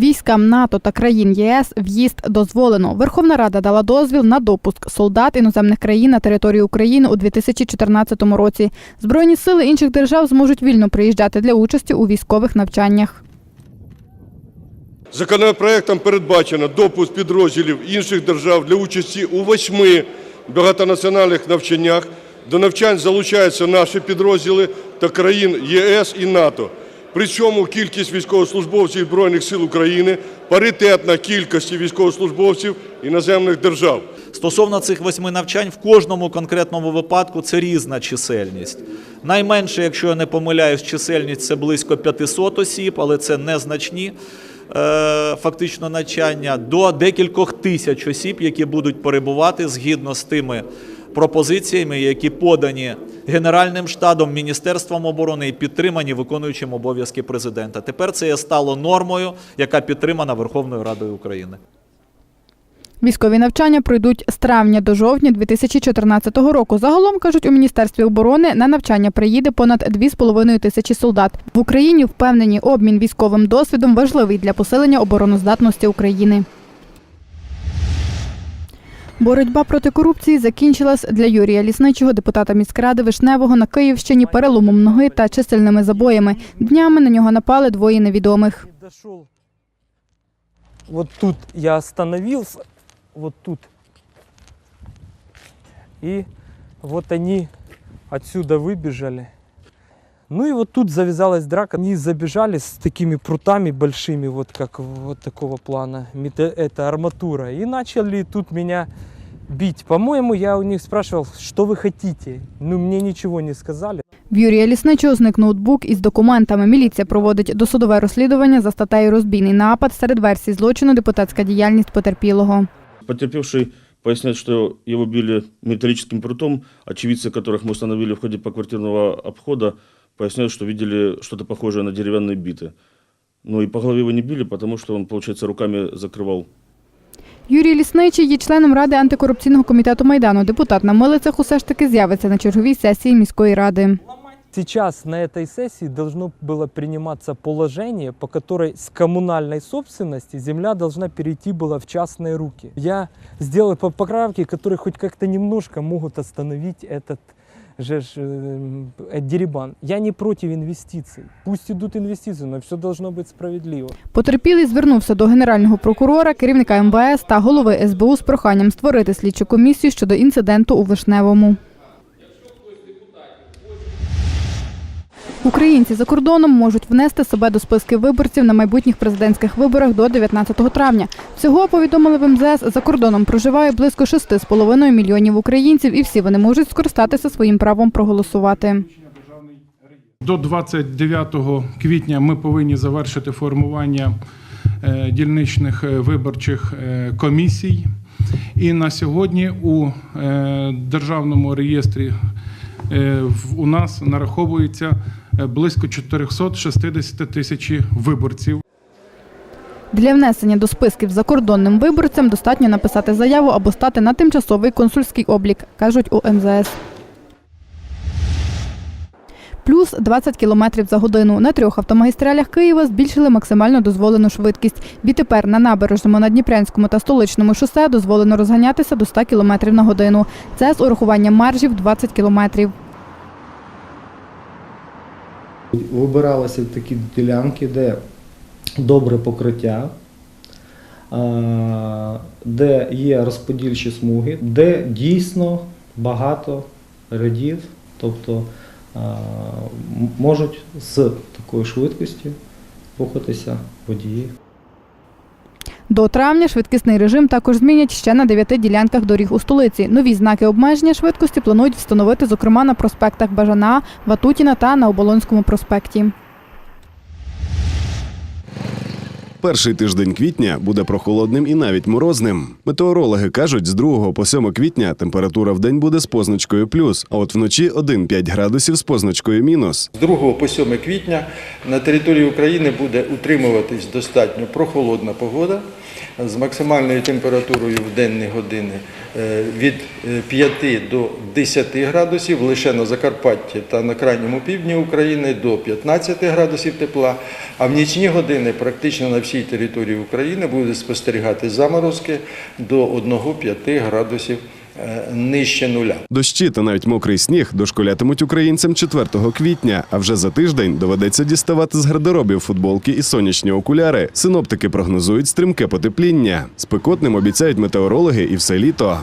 Військам НАТО та країн ЄС в'їзд дозволено. Верховна Рада дала дозвіл на допуск солдат іноземних країн на територію України у 2014 році. Збройні сили інших держав зможуть вільно приїжджати для участі у військових навчаннях. Законопроектом передбачено допуск підрозділів інших держав для участі у восьми багатонаціональних навчаннях. До навчань залучаються наші підрозділи та країн ЄС і НАТО. При цьому кількість військовослужбовців Збройних сил України паритетна кількості військовослужбовців іноземних держав. Стосовно цих восьми навчань, в кожному конкретному випадку це різна чисельність. Найменше, якщо я не помиляюсь, чисельність це близько 500 осіб, але це незначні е, фактично навчання, до декількох тисяч осіб, які будуть перебувати згідно з тими пропозиціями, які подані Генеральним штабом, Міністерством оборони і підтримані виконуючим обов'язки президента. Тепер це стало нормою, яка підтримана Верховною Радою України. Військові навчання пройдуть з травня до жовтня 2014 року. Загалом кажуть у міністерстві оборони на навчання приїде понад 2,5 тисячі солдат. В Україні впевнені, обмін військовим досвідом важливий для посилення обороноздатності України. Боротьба проти корупції закінчилась для Юрія Лісничого, депутата міськради Вишневого на Київщині переломом ноги та чисельними забоями. Днями на нього напали двоє невідомих. Вот тут я остановился, вот тут. И вот они отсюда выбежали. Ну и вот тут завязалась драка. Они забежали с такими прутами большими, вот как вот такого плана. мете- Это арматура. И начали тут меня бить. По-моему, я у них спрашивал, что вы хотите. Ну, мне ничего не сказали. В Юрія Лісничого зник ноутбук із документами. Міліція проводить досудове розслідування за статтею розбійний напад. Серед версій злочину депутатська діяльність потерпілого. Потерпевший поясняет, что его били металлическим прутом. Очевидцы, которых мы установили в ходе поквартирного обхода, поясняют, что видели что-то похожее на деревянные биты. Ну и по голове его не били, потому что он, получается, руками закрывал Юрій Лісничий є членом ради антикорупційного комітету майдану. Депутат на милицях усе ж таки з'явиться на черговій сесії міської ради. Сейчас на этой сессии должно было приниматься положение, по которой с коммунальной собственности земля должна перейти была в частные руки. Я сделал по- поправки, которые хоть как-то немножко могут остановить этот же ж, э, э, дерибан. Я не против инвестиций. Пусть идут инвестиции, но все должно быть справедливо. Потерпілий звернувся до генерального прокурора, керівника МВС та голови СБУ з проханням створити слідчу комісію щодо інциденту у Вишневому. Українці за кордоном можуть внести себе до списків виборців на майбутніх президентських виборах до 19 травня. Всього повідомили в МЗС, за кордоном проживає близько 6,5 мільйонів українців, і всі вони можуть скористатися своїм правом проголосувати. До 29 квітня ми повинні завершити формування е, дільничних е, виборчих е, комісій. І на сьогодні у державному реєстрі у нас нараховується близько 460 тисяч виборців. Для внесення до списків закордонним виборцям достатньо написати заяву або стати на тимчасовий консульський облік, кажуть у МЗС. Плюс 20 км за годину. На трьох автомагістралях Києва збільшили максимально дозволену швидкість. Відтепер на набережному, Надніпрянському та столичному шосе дозволено розганятися до 100 км на годину. Це з урахуванням маржів 20 км. Вибиралися такі ділянки, де добре покриття, де є розподільчі смуги, де дійсно багато рядів, тобто можуть з такою швидкістю рухатися водії. До травня швидкісний режим також змінять ще на дев'яти ділянках доріг у столиці. Нові знаки обмеження швидкості планують встановити, зокрема, на проспектах Бажана, Ватутіна та на Оболонському проспекті. Перший тиждень квітня буде прохолодним і навіть морозним. Метеорологи кажуть, з 2 по 7 квітня температура в день буде з позначкою плюс, а от вночі 1-5 градусів з позначкою мінус. З 2 по 7 квітня На території України буде утримуватись достатньо прохолодна погода з максимальною температурою в денні години е, від е, 5 до 10 градусів, лише на Закарпатті та на крайньому півдні України до 15 градусів тепла, а в нічні години практично на всій території України буде спостерігати заморозки до 1-5 градусів е, нижче нуля. Дощі та навіть мокрий сніг дошколятимуть українцям 4 квітня, а вже за тиждень доведеться діставати з гардеробів футболки і сонячні окуляри. Синоптики прогнозують стрімке потепління. Спекотним обіцяють метеорологи і все літо.